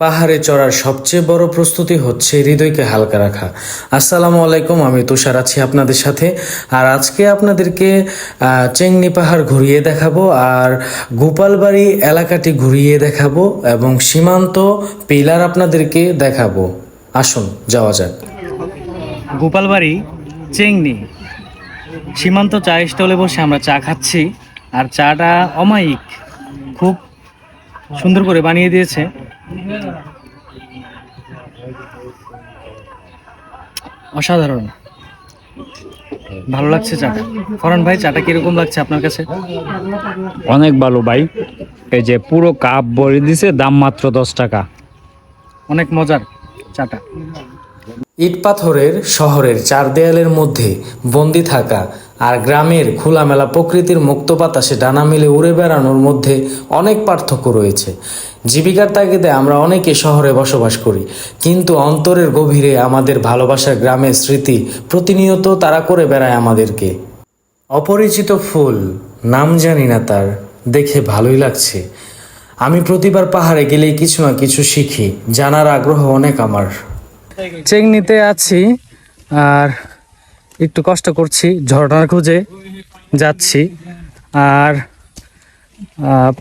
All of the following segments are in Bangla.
পাহাড়ে চড়ার সবচেয়ে বড় প্রস্তুতি হচ্ছে হৃদয়কে হালকা রাখা। আসসালামু আলাইকুম, আমি তুষার আছি আপনাদের সাথে। আর আজকে আপনাদেরকে চেংনি পাহাড় ঘুরিয়ে দেখাবো আর গোপালবাড়ি এলাকাটি ঘুরিয়ে দেখাবো এবং সীমান্ত পিলার আপনাদেরকে দেখাবো। আসুন, যাওয়া যাক। গোপালবাড়ি চেংনি সীমান্ত চা স্টলে বসে আমরা চা খাচ্ছি আর চাটা অমায়িক। খুব সুন্দর করে বানিয়ে দিয়েছে। অসাধারণ। ভালো লাগছে চাটা। ফরান ভাই চাটা কীরকম লাগছে আপনার কাছে? অনেক ভালো ভাই। এই যে পুরো কাপ ভরে দিছে দাম মাত্র দশ টাকা। অনেক মজার চাটা। ইট পাথরের শহরের চার দেয়ালের মধ্যে বন্দি থাকা আর গ্রামের খোলামেলা প্রকৃতির মুক্ত বাতাসে ডানা মেলে উড়ে বেড়ানোর মধ্যে অনেক পার্থক্য রয়েছে। জীবিকার তাগিদে আমরা অনেকে শহরে বসবাস করি, কিন্তু অন্তরের গভীরে আমাদের ভালোবাসার গ্রামের স্মৃতি প্রতিনিয়ত তারা করে বেড়ায় আমাদেরকে। অপরিচিত ফুল, নাম জানি না তার, দেখে ভালোই লাগছে। আমি প্রতিবার পাহাড়ে গেলেই কিছু না কিছু শিখি, জানার আগ্রহ অনেক আমার। চেংনিতে আছি, আর একটু কষ্ট করছি, ঝর্ণার খুঁজে যাচ্ছি। আর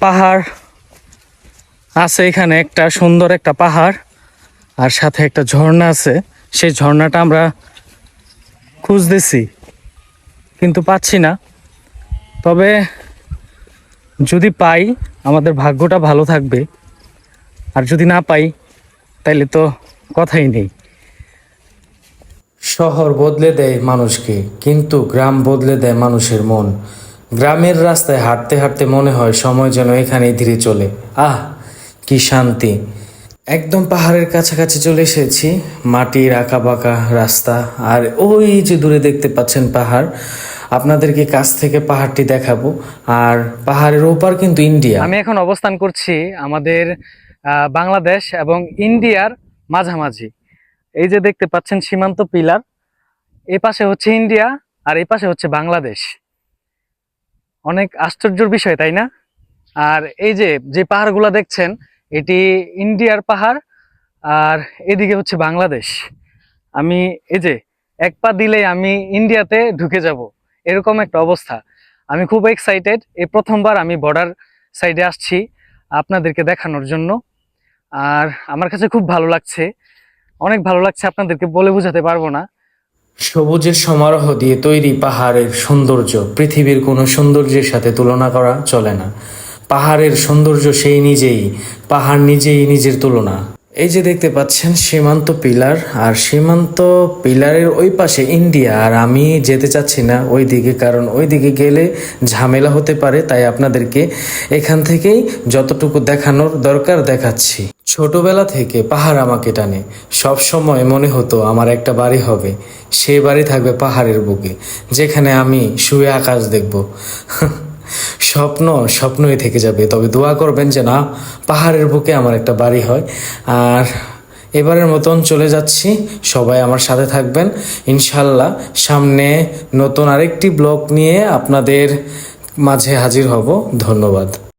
পাহাড় আছে এখানে, একটা সুন্দর একটা পাহাড়, আর সাথে একটা ঝর্ণা আছে। সেই ঝর্ণাটা আমরা খুঁজতেছি, কিন্তু পাচ্ছি না। তবে যদি পাই, আমাদের ভাগ্যটা ভালো থাকবে। আর যদি না পাই, তাইলে তো কথাই নেই। শহর বদলে দেয় মানুষকে, কিন্তু গ্রাম বদলে দেয় মানুষের মন। গ্রামের রাস্তায় হাঁটতে হাঁটতে মনে হয় সময় যেন এখানেই ধীরে চলে। আহ, কি শান্তি। একদম পাহাড়ের কাছাকাছি চলে এসেছি, মাটির আঁকা বাঁকা রাস্তা, আর ওই যে দূরে দেখতে পাচ্ছেন পাহাড়। আপনাদেরকে কাছ থেকে পাহাড়টি দেখাবো, আর পাহাড়ের ওপার কিন্তু ইন্ডিয়া। আমি এখন অবস্থান করছি আমাদের বাংলাদেশ এবং ইন্ডিয়ার মাঝামাঝি। এই যে দেখতে পাচ্ছেন সীমান্ত পিলার, এ পাশে হচ্ছে ইন্ডিয়া আর এই পাশে হচ্ছে বাংলাদেশ। অনেক আশ্চর্যর বিষয়, তাই না? আর এই যে যে পাহাড়গুলো দেখছেন, এটি ইন্ডিয়ার পাহাড় আর এদিকে হচ্ছে বাংলাদেশ। আমি এই যে, এক পা দিলেই আমি ইন্ডিয়াতে ঢুকে যাব, এরকম একটা অবস্থা। আমি খুব এক্সাইটেড এই প্রথমবার আমি বর্ডার সাইডে আসছি আপনাদেরকে দেখানোর জন্য। আর আমার কাছে খুব ভালো লাগছে অনেক ভালো লাগছে আপনাদেরকে বলে বোঝাতে পারব না। সবুজের সমারোহ দিয়ে তৈরি পাহাড়ের সৌন্দর্য, পৃথিবীর কোনো সৌন্দর্যের সাথে তুলনা করা চলে না। পাহাড়ের সৌন্দর্য সেই নিজেই, পাহাড় নিজেই নিজের তুলনা। এই যে দেখতে পাচ্ছেন, সীমান্ত পিলার, আর সীমান্ত পিলারের ওই পাশে ইন্ডিয়া, আর আমি যেতে চাচ্ছি না ওই দিকে কারণ ওই দিকে গেলে ঝামেলা হতে পারে, তাই আপনাদেরকে এখান থেকেই যতটুকু দেখানোর দরকার দেখাচ্ছি। ছোটবেলা থেকে পাহাড় আমাকে টানে, সব সময় মনে হতো আমার একটা বাড়ি হবে সেই বাড়ি থাকবে পাহাড়ের বুকে, যেখানে আমি শুয়ে আকাশ দেখব। স্বপ্ন, স্বপ্নই থেকে যাবে। তবে দোয়া করবেন যে না পাহাড়ের বুকে আমার একটা বাড়ি হয়। আর এবারের মতন চলে যাচ্ছি। সবাই আমার সাথে থাকবেন। ইনশাল্লাহ সামনে নতুন আরেকটি ব্লগ নিয়ে আপনাদের মাঝে হাজির হব। ধন্যবাদ।